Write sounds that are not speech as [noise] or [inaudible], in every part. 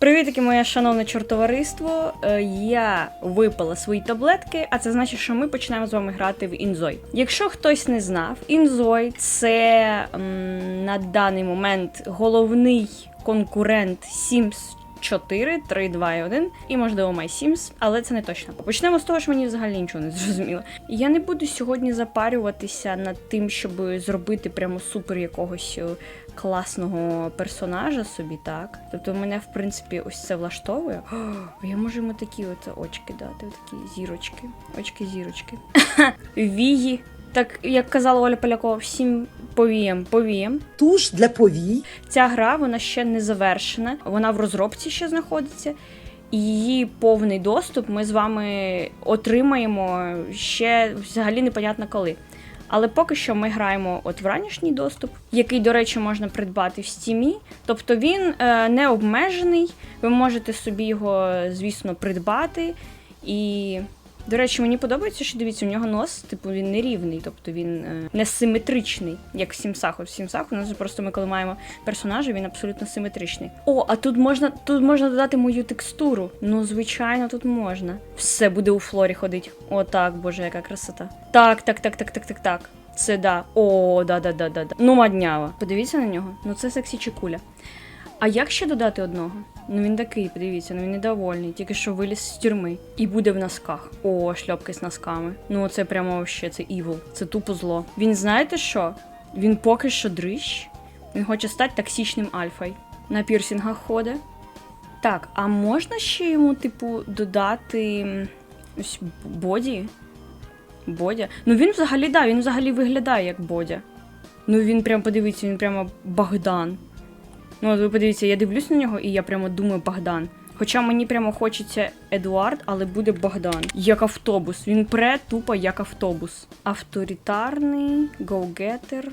Привітки, моє шановне чортовариство. Е, Я випила свої таблетки, а це значить, що ми починаємо з вами грати в Інзой. Якщо хтось не знав, Інзой це м, на даний момент головний конкурент Sims 4, 3, 2 і 1, і можливо MySims, але це не точно. Почнемо з того, що мені взагалі нічого не зрозуміло. Я не буду сьогодні запарюватися над тим, щоб зробити прямо супер якогось е, класного персонажа собі, так. Тобто мене, в принципі, ось це влаштовує. О, я можу йому такі от очки дати, такі зірочки. Очки зірочки. [laughs] Вії. Так, як казала Оля Полякова, всім повієм, повієм. Туш для повій. Ця гра вона ще не завершена, вона в розробці ще знаходиться. І її повний доступ ми з вами отримаємо ще взагалі непонятно коли. Але поки що ми граємо от в ранішній доступ, який, до речі, можна придбати в стімі. Тобто він е, не обмежений, ви можете собі його, звісно, придбати. І, до речі, мені подобається, що дивіться, у нього нос, типу, він не рівний, тобто він е, не симетричний, як в Сімсах. В Сімсах у нас просто ми, коли маємо персонажа, він абсолютно симетричний. О, а тут можна тут можна додати мою текстуру. Ну, звичайно, тут можна. Все буде у флорі ходить. О, так, боже, яка красота. Так, так, так, так, так, так, так. Це да. О, да, да, да, да, да. Ну, маднява. Подивіться на нього. Ну це сексі чекуля. А як ще додати одного? Ну він такий, подивіться, ну він недовольний, тільки що виліз з тюрми. І буде в носках. О, шльопки з носками. Ну це прямо вообще, це evil. Це тупо зло. Він знаєте що? Він поки що дрищ. Він хоче стати токсичним альфой. На пірсінгах ходить. Так, а можна ще йому, типу, додати ось боді? Бодя? Ну він взагалі, да, він взагалі виглядає як Бодя. Ну він прям подивіться, він прямо Богдан. Ну, от ви подивіться, я дивлюсь на нього і я прямо думаю Богдан. Хоча мені прямо хочеться Едуард, але буде Богдан. Як автобус. Він пре тупо як автобус. Авторитарний, гоу-геттер,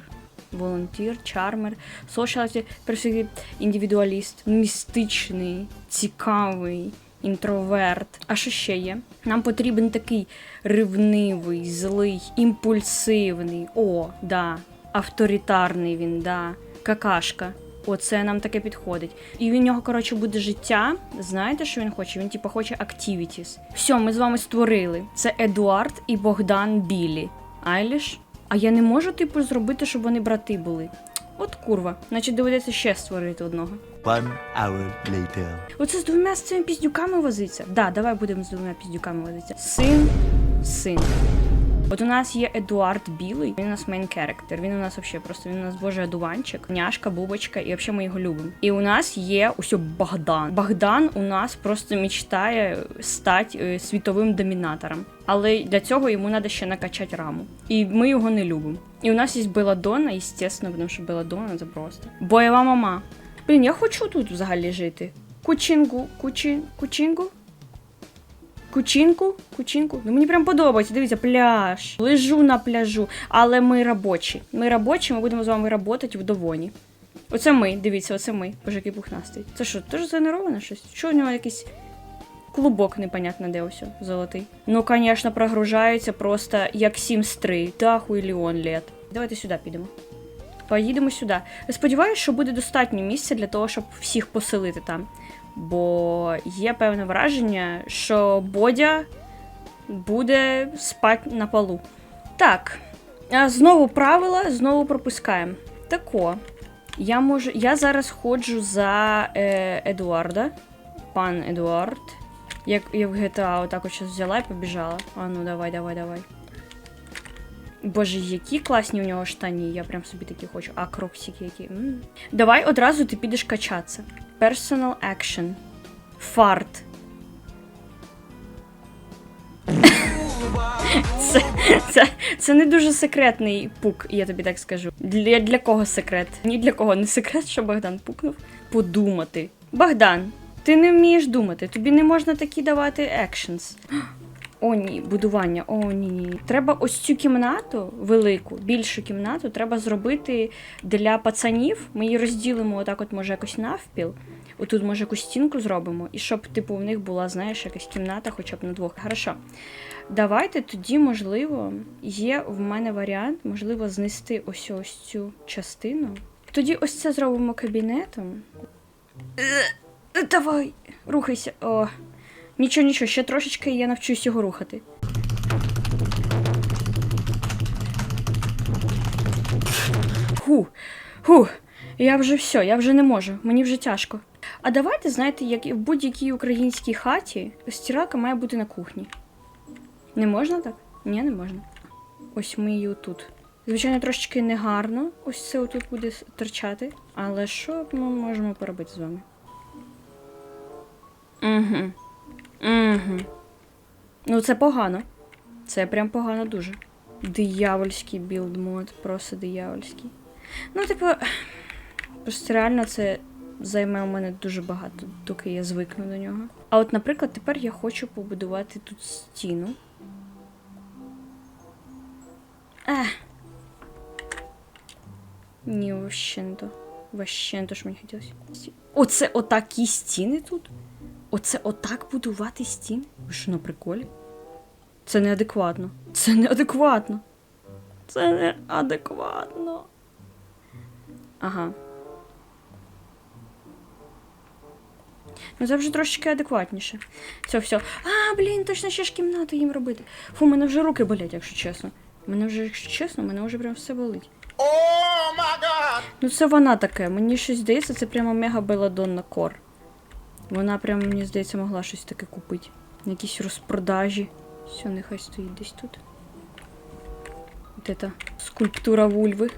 волонтір, чармер, social персоналі, індивідуаліст, містичний, цікавий. Інтроверт. А що ще є? Нам потрібен такий ревнивий, злий, імпульсивний. О, да. Авторитарний він, да. Какашка. Оце нам таке підходить. І в нього, коротше, буде життя. Знаєте, що він хоче? Він, типу, хоче activities. Все, ми з вами створили. Це Едуард і Богдан Білі. Айліш? А я не можу, типу, зробити, щоб вони брати були. От курва. Значить, доведеться ще створити одного. One hour later. Оце з двома з цими піздюками возиться. Да, давай будемо з двома піздюками возитися. Син, син. От у нас є Едуард Білий, він у нас мейн керектер. Він у нас взагалі просто він у нас божий одуванчик, няшка, бубочка, і взагалі ми його любимо. І у нас є усьо Богдан. Богдан у нас просто мечтає стати е, світовим домінатором. Але для цього йому треба ще накачати раму. І ми його не любимо. І у нас є Беладонна, звісно, тому що Беладонна це просто. Бойова мама. Блін, я хочу тут взагалі жити. Кучингу, кучі, кучингу? Кучинку? Кучинку? Ну мені прям подобається. Дивіться, пляж. Лежу на пляжу. Але ми робочі. Ми робочі, ми будемо з вами працювати в довоні. Оце ми, дивіться, оце ми. Боже, який пухнастий. Це що, теж згенероване щось? Що у нього якийсь клубок непонятно де ось золотий. Ну, звісно, прогружається просто як Sims 3. Та хуйліон лет. Давайте сюди підемо. Поїдемо сюди. Сподіваюсь, що буде достатньо місця для того, щоб всіх поселити там. Бо є певне враження, що Бодя буде спати на полу. Так, знову правила, знову пропускаємо. Тако. Я можу. Я зараз ходжу за е, Едуарда. Пан Едуард. Як я в GTA отак от щас взяла і побіжала. А ну давай, давай, давай. Боже, які класні у нього штані, я прям собі такі хочу. А кроксики які. м Давай одразу ти підеш качатися. Personal action. Фарт. Це, це, це не дуже секретний пук, я тобі так скажу. Для, для кого секрет? Ні для кого не секрет, що Богдан пукнув. Подумати. Богдан, ти не вмієш думати, тобі не можна такі давати actions. О, ні, будування. О, ні. Треба ось цю кімнату, велику, більшу кімнату, треба зробити для пацанів. Ми її розділимо отак, от може якось навпіл. Отут, може, якусь стінку зробимо, і щоб, типу, в них була, знаєш, якась кімната, хоча б на двох. Хорошо. Давайте тоді, можливо, є в мене варіант, можливо, знести ось ось цю частину. Тоді ось це зробимо кабінетом. Е, Давай, рухайся. О. Нічого, нічого, ще трошечки і я навчусь його рухати. Ху, ху, я вже все, я вже не можу, мені вже тяжко. А давайте, знаєте, як і в будь-якій українській хаті, стиралка має бути на кухні. Не можна так? Ні, не можна. Ось ми її отут. Звичайно, трошечки негарно. Ось це отут буде торчати. Але що ми можемо поробити з вами? Угу. Угу. Ну, це погано. Це прям погано дуже. Диявольський білдмод, просто диявольський. Ну, типу, просто реально це займе у мене дуже багато, доки я звикну до нього. А от, наприклад, тепер я хочу побудувати тут стіну. Ех. Ні, вообще не то. Вообще не то, що мені хотілося. Оце отакі стіни тут? Оце отак будувати стіни? Ви що на приколі? Це неадекватно. Це неадекватно. Це неадекватно. Ага. Ну це вже трошечки адекватніше. Все, все. А, блін, точно ще ж кімнату їм робити. Фу, мене вже руки болять, якщо чесно. Мене вже, якщо чесно, мене вже прям все болить. Oh my! Ну це вона таке. Мені щось здається, це прямо мега беладонна кор. Вона прям, мені здається, могла щось таке купити. Якісь розпродажі. Все, нехай стоїть десь тут. От ета скульптура вульви.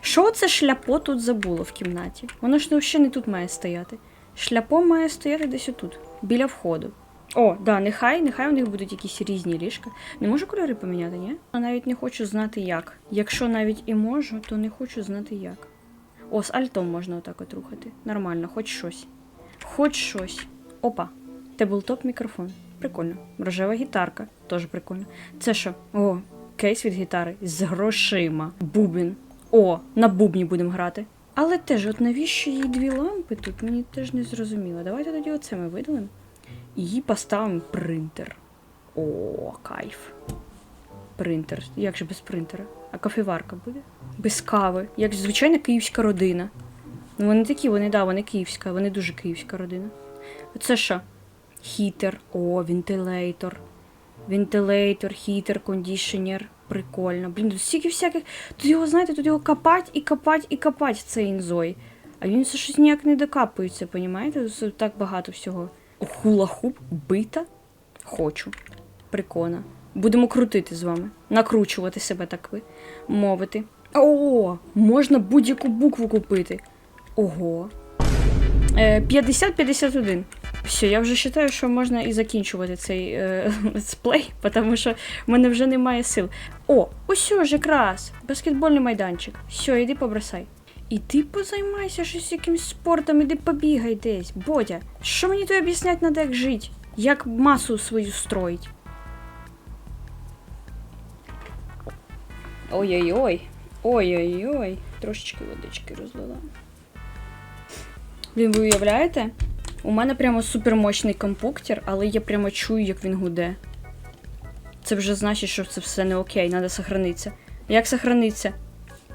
Що це шляпо тут забуло в кімнаті? Воно ж взагалі не тут має стояти. Шляпо має стояти десь отут, біля входу. О, да, нехай, нехай у них будуть якісь різні ліжка. Не можу кольори поміняти, ні? Я навіть не хочу знати як. Якщо навіть і можу, то не хочу знати як. О, з альтом можна отак от рухати. Нормально, хоч щось. Хоч щось. Опа. Теблтоп мікрофон. Прикольно. Рожева гітарка. Теж прикольно. Це що? О, кейс від гітари з грошима. Бубін. О, на бубні будемо грати. Але теж, от навіщо їй дві лампи тут? Мені теж не зрозуміло. Давайте тоді оце ми видалимо. І їй поставимо принтер. О, кайф. Принтер. Як же без принтера? А кофеварка буде? Без кави. Як звичайна київська родина. Ну, вони такі, вони, да, вони київська, вони дуже київська родина. Це що? Хітер, о, вентилейтор. Вентилейтор, хітер, кондішенер. Прикольно. Блін, тут стільки всяких. Тут його, знаєте, тут його копать і копать і копать цей інзой. А він все щось ніяк не докапується, понімаєте? Так багато всього. Хула-хуп, бита. Хочу. Прикольно. Будемо крутити з вами. Накручувати себе, так ви мовити. О, можна будь-яку букву купити. Ого. Е, 50-51. Все, я вже вважаю, що можна і закінчувати цей е, [laughs] тому що в мене вже немає сил. О, ось ж якраз. Баскетбольний майданчик. Все, іди побросай. Іди позаймайся щось якимсь спортом, іди побігай десь. Бодя, що мені тобі об'яснять надо, як жити? Як масу свою строїть? Ой-ой-ой. Ой-ой-ой. Трошечки водички розлила. Блін, ви уявляєте? У мене прямо супермощний компуктер, але я прямо чую, як він гуде. Це вже значить, що це все не окей, треба сохранитися. Як сохранитися?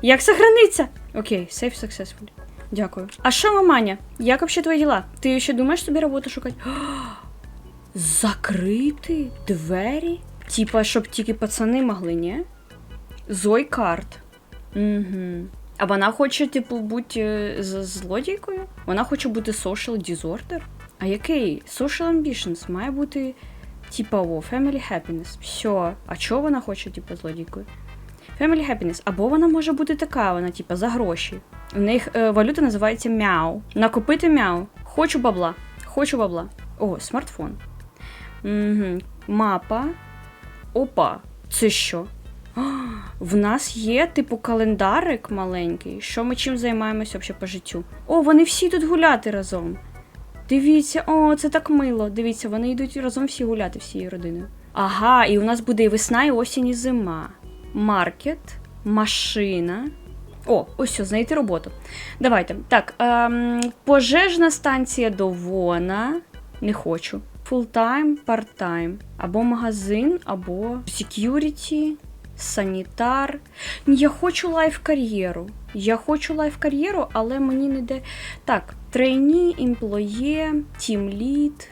Як сохранитися? Окей, save successful. Дякую. А що, маманя? Як вообще твої діла? Ти ще думаєш собі роботу шукати? [gasps] Закрити двері? Типа, щоб тільки пацани могли, ні? Зой карт. Угу. А вона хоче, типу, бути е, злодійкою? Вона хоче бути social disorder? А який? Social ambitions має бути, типа, о, family happiness. Все. А чого вона хоче, типу, злодійкою? Family happiness. Або вона може бути така, вона, типа, за гроші. У них е, валюта називається мяу. Накопити мяу. Хочу бабла. Хочу бабла. О, смартфон. Угу. Мапа. Опа. Це що? [gasps] В нас є, типу, календарик маленький. Що ми чим займаємося взагалі по життю? О, вони всі тут гуляти разом. Дивіться, о, це так мило. Дивіться, вони йдуть разом всі гуляти всією родиною. Ага, і у нас буде і весна, і осінь, і зима. Маркет, машина. О, ось все, знайти роботу. Давайте. Так, ем, пожежна станція до Вона. Не хочу. Фултайм, парттайм. Або магазин, або security, санітар. Я хочу лайф-кар'єру. Я хочу лайф-кар'єру, але мені не де. Так, трейні, імплоє, тімлід.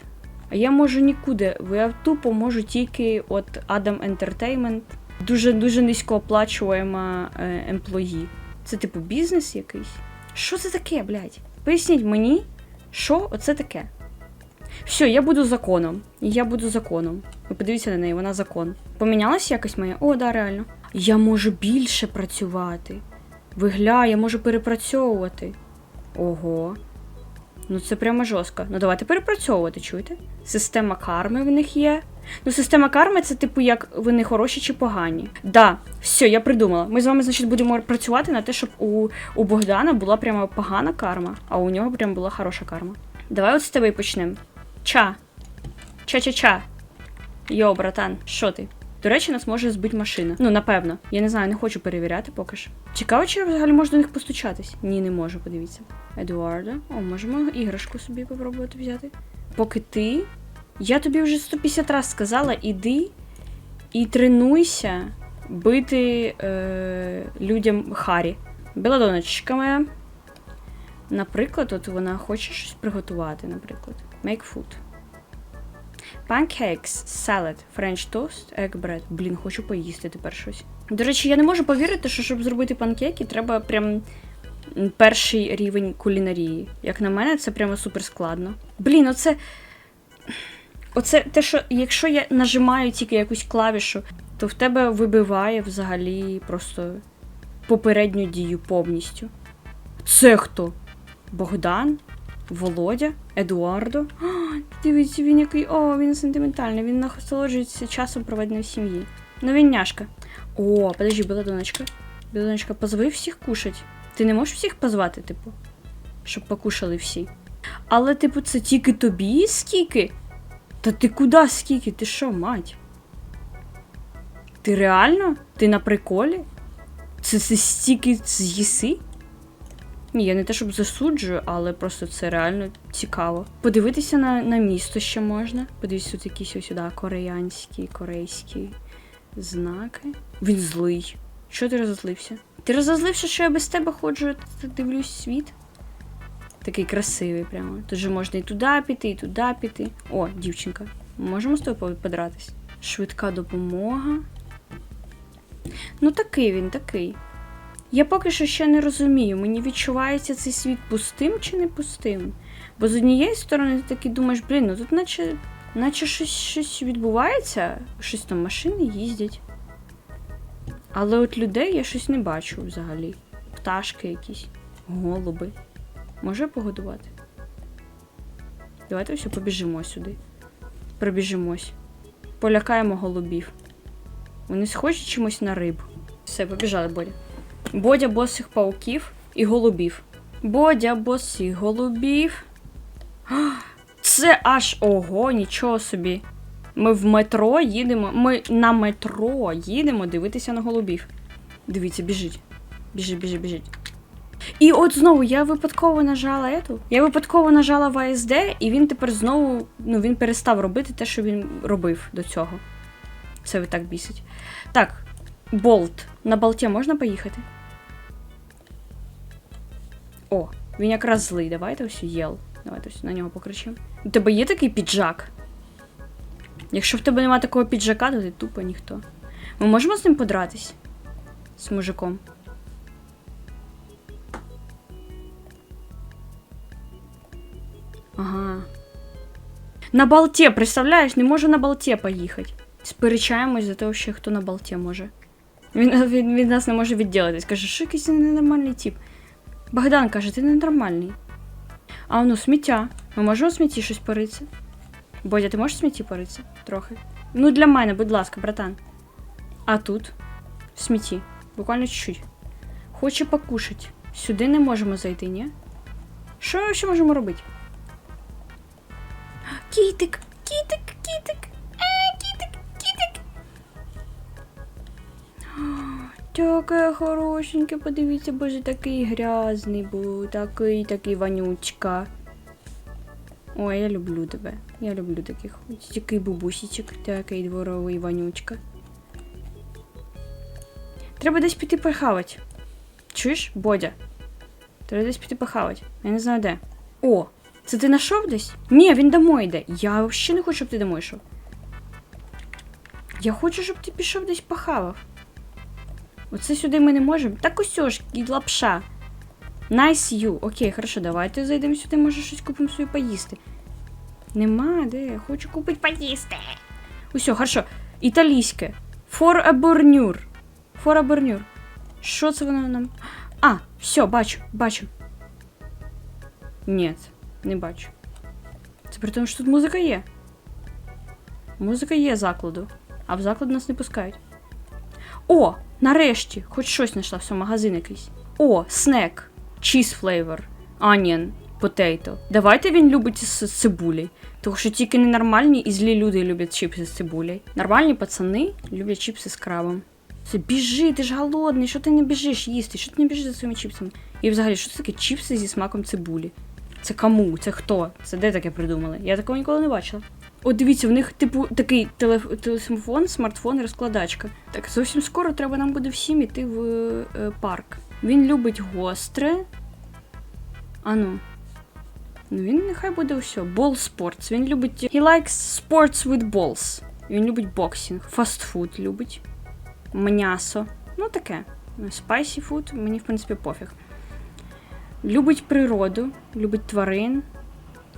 А я можу нікуди, я тупо можу тільки от Adam Entertainment. Дуже дуже низькооплачуєма е, емплої. Це типу бізнес якийсь? Що це таке, блядь? Поясніть мені, що оце таке? Все, я буду законом. Я буду законом. Ви подивіться на неї, вона закон. Помінялась якось моя? О, да, реально. Я можу більше працювати. Вигля, я можу перепрацьовувати. Ого. Ну це прямо жорстко. Ну давайте перепрацьовувати, чуєте? Система карми в них є. Ну, система карми це типу як вони хороші чи погані. Да, все, я придумала. Ми з вами, значить, будемо працювати на те, щоб у, у Богдана була прямо погана карма, а у нього прям була хороша карма. Давай от з тебе і почнемо. Ча. Ча-ча-ча. Йо, братан, що ти? До речі, нас може збити машина. Ну, напевно. Я не знаю, не хочу перевіряти поки що. Цікаво, чи я взагалі можу до них постучатись? Ні, не можу, подивіться. Едуарда. О, можемо іграшку собі попробувати взяти. Поки ти. Я тобі вже 150 разів сказала, іди і тренуйся бити е, людям Харі. Беладоночка моя. Наприклад, от вона хоче щось приготувати, наприклад. Make food. Pancakes, salad, French toast, egg bread. Блін, хочу поїсти тепер щось. До речі, я не можу повірити, що щоб зробити панкейки, треба прям перший рівень кулінарії. Як на мене, це прямо супер складно. Блін, оце. Оце те, що якщо я нажимаю тільки якусь клавішу, то в тебе вибиває взагалі просто попередню дію повністю. Це хто? Богдан? Володя? Едуардо? Дивіться, він який. О, він сентиментальний, він насолоджується часом проведеним в сім'ї. Ну він няшка. О, подожди, Беладоночка. Беладоночка, позови всіх кушать. Ти не можеш всіх позвати, типу, щоб покушали всі. Але, типу, це тільки тобі скільки? Та ти куди скільки? Ти що, мать? Ти реально? Ти на приколі? Це, це стільки з'їси? Ні, я не те, щоб засуджую, але просто це реально цікаво. Подивитися на, на місто ще можна. Подивіться, тут якісь ось сюди кореянські, корейські знаки. Він злий. Що ти розозлився? Ти розозлився, що я без тебе ходжу, дивлюсь світ? Такий красивий прямо. Тут же можна і туди піти, і туди піти. О, дівчинка. Можемо з тобою подратись? Швидка допомога. Ну, такий він, такий. Я поки що ще не розумію, мені відчувається цей світ пустим чи не пустим. Бо з однієї сторони ти такий думаєш, блін, ну тут наче, наче щось, щось відбувається, щось там машини їздять. Але от людей я щось не бачу взагалі. Пташки якісь, голуби. Може погодувати? Давайте все побіжимо сюди. Пробіжимось. Полякаємо голубів. Вони схожі чимось на риб. Все, побіжали, Бодя. Бодя босих пауків і голубів. Бодя босих голубів. Це аж ого, нічого собі. Ми в метро їдемо. Ми на метро їдемо дивитися на голубів. Дивіться, біжить. Біжить, біжить, біжить. І от знову я випадково нажала ету. Я випадково нажала ВСД, і він тепер знову ну, він перестав робити те, що він робив до цього. Це ви так бісить. Так, болт. На болті можна поїхати? О, він якраз злий. Давайте ось єл. Давайте ось на нього покричимо. У тебе є такий піджак? Якщо в тебе немає такого піджака, то ти тупо ніхто. Ми можемо з ним подратись? З мужиком. Ага. На болті, представляєш, не можу на болті поїхати. Сперечаємось за того, що хто на болті може. Він, він від нас не може відділитись. Каже, що якийсь ненормальний тип. Богдан каже, ти ненормальний. А ну, сміття. Ми можемо в смітті щось поритися? Бодя, ти можеш в смітті поритися? Трохи. Ну, для мене, будь ласка, братан. А тут? В смітті. Буквально чуть-чуть. Хоче покушать. Сюди не можемо зайти, ні? Що ще можемо робити? Кітик, кітик. Таке хорошеньке, подивіться, боже, такий грязний був, такий, такий вонючка. Ой, я люблю тебе. Я люблю таких. Ось Такий бабусічок, такий дворовий вонючка. Треба десь піти похавати. Чуєш, Бодя? Треба десь піти похавати. Я не знаю де. О, це ти знайшов десь? Ні, він домой йде. Я взагалі не хочу, щоб ти домой йшов. Я хочу, щоб ти пішов десь похавав. Оце сюди ми не можемо. Так ось ж, і лапша. Nice you. Окей, хорошо, давайте зайдемо сюди, може щось купимо собі поїсти. Нема, де? Хочу купити поїсти. Усьо, хорошо. Італійське. For a burner. For a burner. Що це воно нам? А, все, бачу, бачу. Ні, не бачу. Це при тому, що тут музика є. Музика є закладу, а в заклад нас не пускають. О, нарешті, хоч щось знайшла, все, магазин якийсь. О, снек. Cheese flavor. Onion. Potato. Давайте він любить з цибулею. Тому що тільки ненормальні і злі люди люблять чіпси з цибулею. Нормальні пацани люблять чіпси з крабом. Це біжи, ти ж голодний, що ти не біжиш їсти? Що ти не біжиш за своїми чіпсами? І взагалі, що це таке чіпси зі смаком цибулі? Це кому? Це хто? Це де таке придумали? Я такого ніколи не бачила. От дивіться, в них, типу, такий телеф... телефон, смартфон, розкладачка. Так, зовсім скоро треба нам буде всім іти в е, парк. Він любить гостре. Ану. Ну він нехай буде все. Ball sports. Він любить. He likes sports with balls. Він любить боксинг. Фастфуд любить. М'ясо. Ну таке. Spicy food, мені, в принципі, пофіг. Любить природу, любить тварин,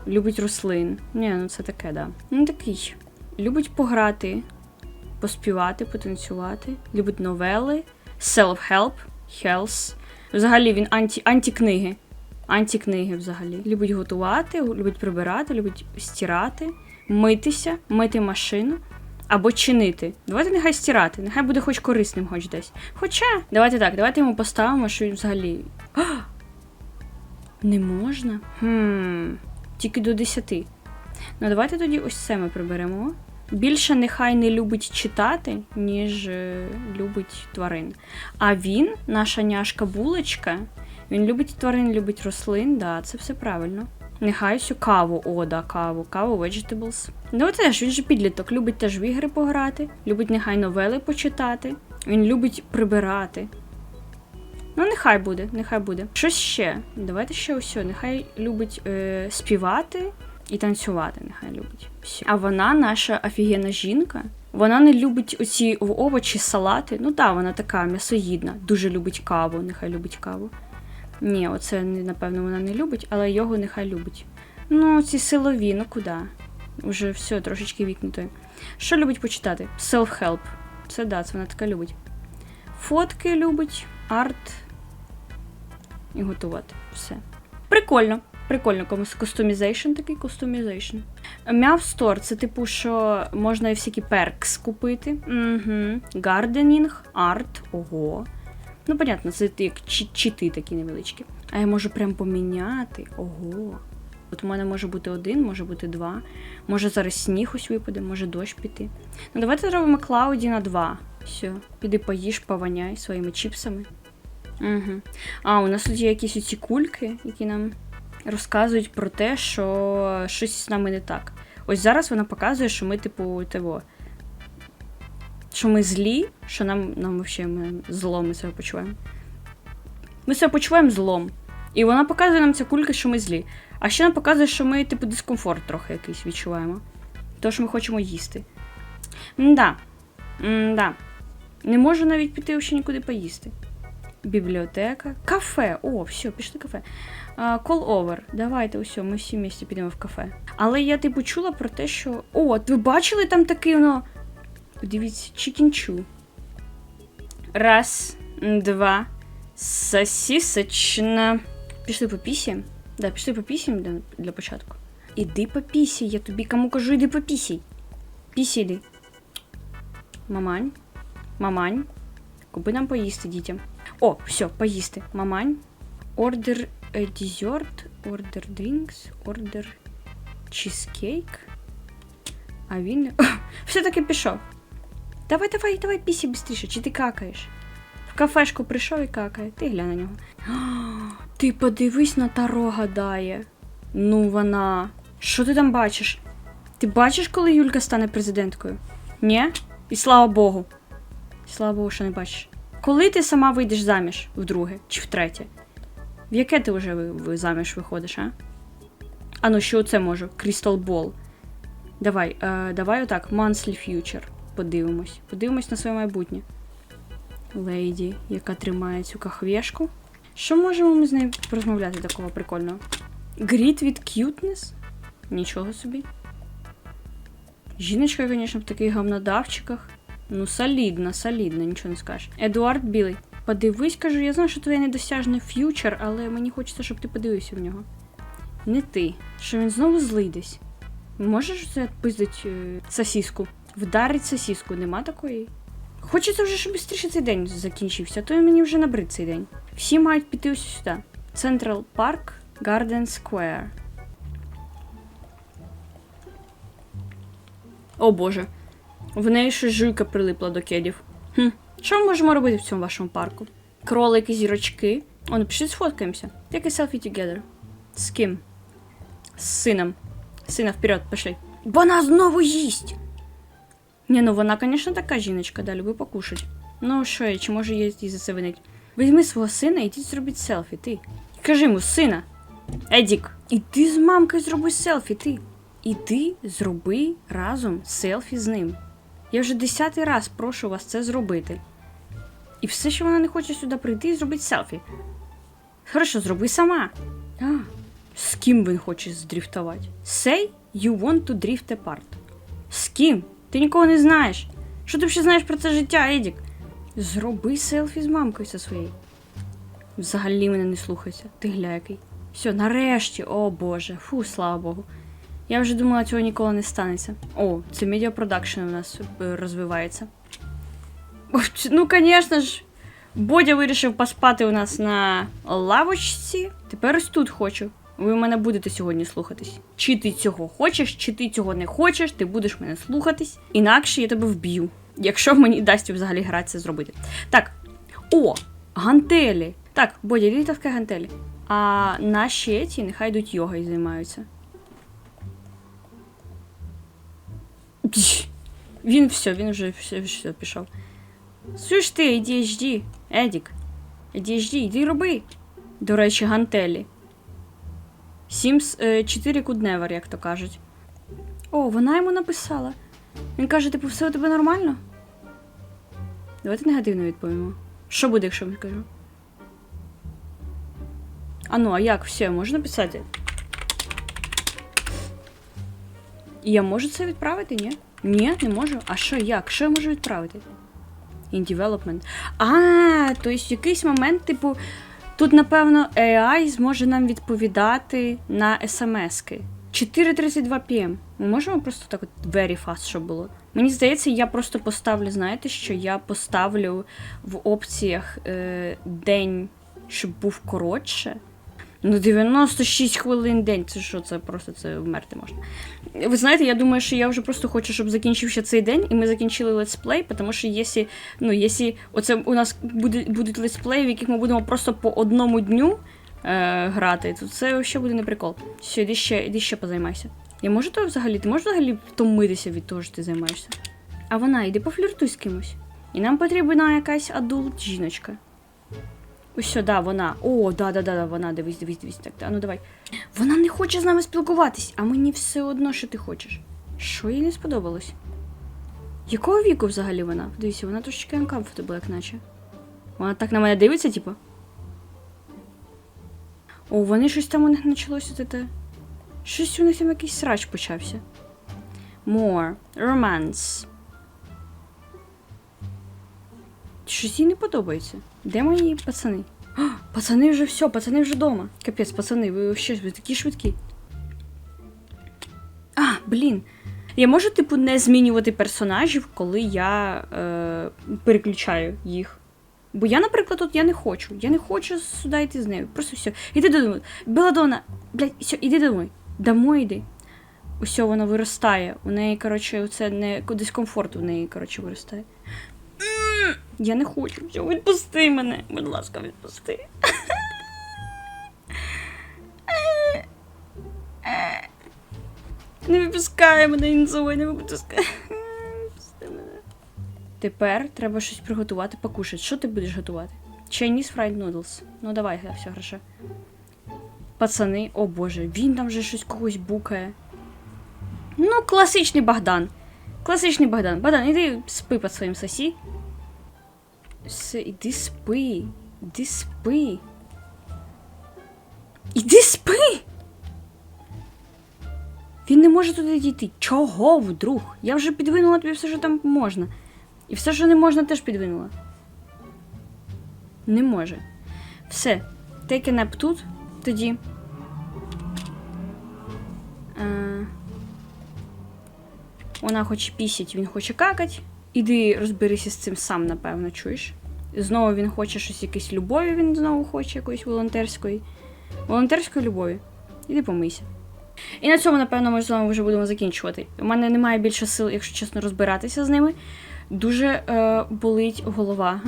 любить рослин. Ні, ну це таке, да. Ну такий. Любить пограти, поспівати, потанцювати. Любить новели, self-help, health. Взагалі він анті, антикниги. Антикниги взагалі. Любить готувати, любить прибирати, любить стирати, митися, мити машину або чинити. Давайте нехай стирати, нехай буде хоч корисним, хоч десь. Хоча, давайте так, давайте йому поставимо, що він взагалі. А! [gasps] Не можна? Хм. Тільки до 10. Ну, давайте тоді ось це ми приберемо. Більше нехай не любить читати, ніж е, любить тварин. А він, наша няшка булочка, він любить тварин, любить рослин, да, це все правильно. Нехай всю каву, о, да, каву, каву, vegetables. Ну теж, він же підліток, любить теж в ігри пограти, любить нехай новели почитати. Він любить прибирати. Ну, нехай буде, нехай буде. Щось ще. Давайте ще усе. Нехай любить е, співати і танцювати, нехай любить. Все. А вона, наша офігенна жінка, вона не любить оці овочі, салати. Ну так, вона така м'ясоїдна, дуже любить каву, нехай любить каву. Ні, оце напевно вона не любить, але його нехай любить. Ну, ці силові, ну куди? Уже все, трошечки вікнуто. Що любить почитати? Self-help. Це да, це вона така любить. Фотки любить, арт і готувати. Все. Прикольно. Прикольно, комусь кустомізейшн такий кустомізейшн. Мяв стор це типу, що можна і всякі перкс купити. Угу. Гарденінг, арт, ого. Ну, понятно, це як чіти такі невеличкі. А я можу прям поміняти. Ого. От у мене може бути один, може бути два. Може зараз сніг ось випаде, може дощ піти. Ну давайте зробимо Клауді на два. Все, піди поїж, пованяй своїми чіпсами. Угу. А, у нас тут є якісь оці кульки, які нам розказують про те, що щось з нами не так. Ось зараз вона показує, що ми, типу, того. Що ми злі, що нам, нам взагалі ми зло ми себе почуваємо. Ми себе почуваємо злом. І вона показує нам ця кулька, що ми злі. А ще нам показує, що ми, типу, дискомфорт трохи якийсь відчуваємо. Тому що ми хочемо їсти. М-да. М-да. Не можу навіть піти ще нікуди поїсти. Бібліотека. Кафе. О, все, пішли кафе. Call over. Давайте, усе, ми всі місті підемо в кафе. Але я типу чула про те, що. О, ви бачили там таке воно. Дивіться, чікінчу. Раз, два. Сосісочна. Пішли по пісі. Да, пішли по пісі для, для початку. Іди по пісі, я тобі кому кажу, іди по пісі. Пісі йди. Мамань. Мамань. Купи нам поїсти дітям. О, все, поїсти. Мамань. Ордер десерт, ордер дрінкс, ордер чизкейк. А він. [laughs] Все-таки пішов. Давай, давай, давай, пісі швидше, чи ти какаєш? В кафешку прийшов і какає. Ти глянь на нього. [gasps] Ти подивись на таро гадає. Ну вона. Що ти там бачиш? Ти бачиш, коли Юлька стане президенткою? Ні? І слава Богу. Слава Богу, що не бачиш. Коли ти сама вийдеш заміж вдруге чи втретє? В яке ти вже заміж виходиш, а? А ну що це можу? Crystal Ball. Давай, е, давай отак, Monthly Future. Подивимось. Подивимось на своє майбутнє. Лейді, яка тримає цю кахвєшку. Що можемо ми з нею розмовляти такого прикольного? Гріт від cuteness? Нічого собі. Жіночка, звісно, в таких гамнодавчиках. Ну, солідна, солідна, нічого не скажеш. Едуард Білий. Подивись, кажу, я знаю, що твоє недосяжне ф'ючер, але мені хочеться, щоб ти подивився в нього. Не ти. Що він знову злий десь. Можеш це е, сосіску? Вдарить сосіску, нема такої. Хочеться вже, щоб швидше цей день закінчився, то мені вже набрид цей день. Всі мають піти ось сюди. Central Park, Garden Square. О боже. В неї щось жуйка прилипла до кедів. Хм. Що ми можемо робити в цьому вашому парку? Кролики, зірочки. О, ну сфоткаємося. Take a selfie together. З ким? З сином. Сина, вперед, пішли. Вона знову їсть! Ні, ну вона, звісно, така жіночка, да, люби покушать. Ну, що я, чи може їй за це винить? Візьми свого сина і йдіть зробіть селфі, ти. Кажи йому, сина. Едік, іди з мамкою зроби селфі, ти. Іди зроби разом селфі з ним. Я вже десятий раз прошу вас це зробити. І все, що вона не хоче сюди прийти і зробити селфі. Хорошо, зроби сама. А, з ким він хоче здріфтувати? Say you want to drift apart. З ким? Ти нікого не знаєш. Що ти ще знаєш про це життя, Едік? Зроби селфі з мамкою зі своєю. Взагалі мене не слухайся. Ти гля який. Все, нарешті, о боже, фу, слава Богу. Я вже думала, цього ніколи не станеться. О, це медіапродакшн у нас е, розвивається. Ну, звісно ж, Бодя вирішив поспати у нас на лавочці. Тепер ось тут хочу. Ви мене будете сьогодні слухатись. Чи ти цього хочеш, чи ти цього не хочеш, ти будеш мене слухатись. Інакше я тебе вб'ю. Якщо мені дасть взагалі грати це зробити. Так. О, гантелі. Так, Бодя, іди тавки гантелі. А наші ці нехай йдуть йогою займаються. Він все, він вже все, все пішов. Слышь ти, ADHD, Едік. ADHD, йди роби. До речі, гантелі. Сімс 4 кудневер, як то кажуть. О, вона йому написала. Він каже, типу, все у тебе нормально? Давайте негативно відповімо. Що буде, якщо я скажу? А ну, а як? Все, можна написати? І я можу це відправити, ні? Ні, не можу. А що як? Що я можу відправити? In development. А, то есть якийсь момент, типу, тут, напевно, AI зможе нам відповідати на смски. 4.32 PM. Ми можемо просто так от very fast, щоб було. Мені здається, я просто поставлю, знаєте, що я поставлю в опціях е, день, щоб був коротше. Ну, 96 хвилин день. Це що, це просто це вмерти можна. Ви знаєте, я думаю, що я вже просто хочу, щоб закінчився цей день, і ми закінчили летсплей, тому що якщо, ну, якщо оце у нас буде, будуть летсплеї, в яких ми будемо просто по одному дню е, грати, то це ще буде не прикол. Все, іди ще, іди ще позаймайся. Я можу то взагалі? Ти можеш взагалі втомитися від того, що ти займаєшся? А вона, іди пофліртуй з кимось. І нам потрібна якась адулт жіночка. Ось да, вона. О, да, да, вона, дивись, дивись, дивись. Так, а ну давай. Вона не хоче з нами спілкуватись, а мені все одно, що ти хочеш. Що їй не сподобалось? Якого віку взагалі вона? Дивіться, вона трошечки uncomfortable, як наче. Вона так на мене дивиться, типу. О, вони щось там у них почалося таке. Щось у них там якийсь срач почався. More. Romance. Щось їй не подобається. Де мої пацани? А, пацани вже все, пацани вже вдома. Капець, пацани, ви ще ви такі швидкі. А, блін. Я можу, типу, не змінювати персонажів, коли я е, переключаю їх. Бо я, наприклад, тут я не хочу. Я не хочу сюди йти з нею. Просто все. Іди додому. Беладона, блядь, все, іди домой. Домой йди. Усе, воно виростає. У неї, коротше, це не дискомфорт у неї, коротше, виростає. Я не хочу. Відпусти мене. Будь ласка, відпусти. Не випускай мене, інзой, не випускай. Тепер треба щось приготувати, покушати. Що ти будеш готувати? Chinese fried noodles. Ну давай, все хорошо. Пацани, о боже, він там вже щось когось букає. Ну, класичний Богдан. Класичний Богдан. Богдан, іди спи під своїм сосі. Все, іди спи. Іди спи. Іди спи! Він не може туди дійти. Чого вдруг? Я вже підвинула тобі все, що там можна. І все, що не можна, теж підвинула. Не може. Все. Take a nap тут. Тоді. Е, Вона хоче пісять, він хоче какать. Іди розберися з цим сам, напевно, чуєш. Знову він хоче щось, якоїсь любові, він знову хоче якоїсь волонтерської. Волонтерської любові. Іди помийся. І на цьому, напевно, ми з вами вже будемо закінчувати. У мене немає більше сил, якщо чесно, розбиратися з ними. Дуже е, болить голова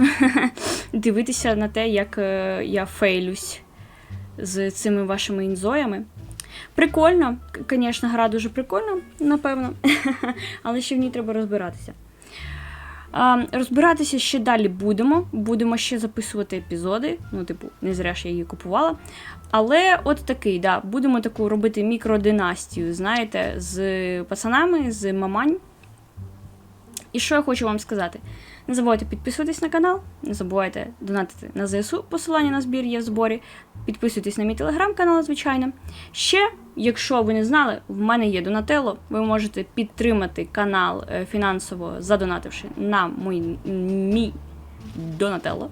[laughs] дивитися на те, як е, я фейлюсь з цими вашими інзоями. Прикольно, звісно, гра дуже прикольна, напевно, [laughs] але ще в ній треба розбиратися. Розбиратися ще далі будемо. Будемо ще записувати епізоди. Ну, типу, не зря ж я її купувала. Але от такий, да, будемо таку робити мікродинастію, знаєте, з пацанами, з мамань. І що я хочу вам сказати? Не забувайте підписуватись на канал, не забувайте донатити на ЗСУ, посилання на збір є в зборі. Підписуйтесь на мій телеграм-канал, звичайно. Ще, якщо ви не знали, в мене є Донателло. Ви можете підтримати канал е, фінансово, задонативши на мій, мій Донателло.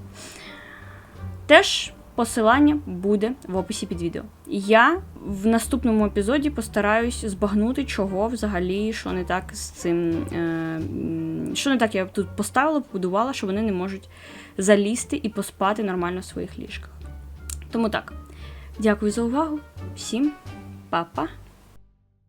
Теж посилання буде в описі під відео. Я в наступному епізоді постараюсь збагнути, чого взагалі, що не так з цим. Е, що не так я тут поставила, побудувала, що вони не можуть залізти і поспати нормально в своїх ліжках. Тому так. Дякую за увагу. Всім па-па.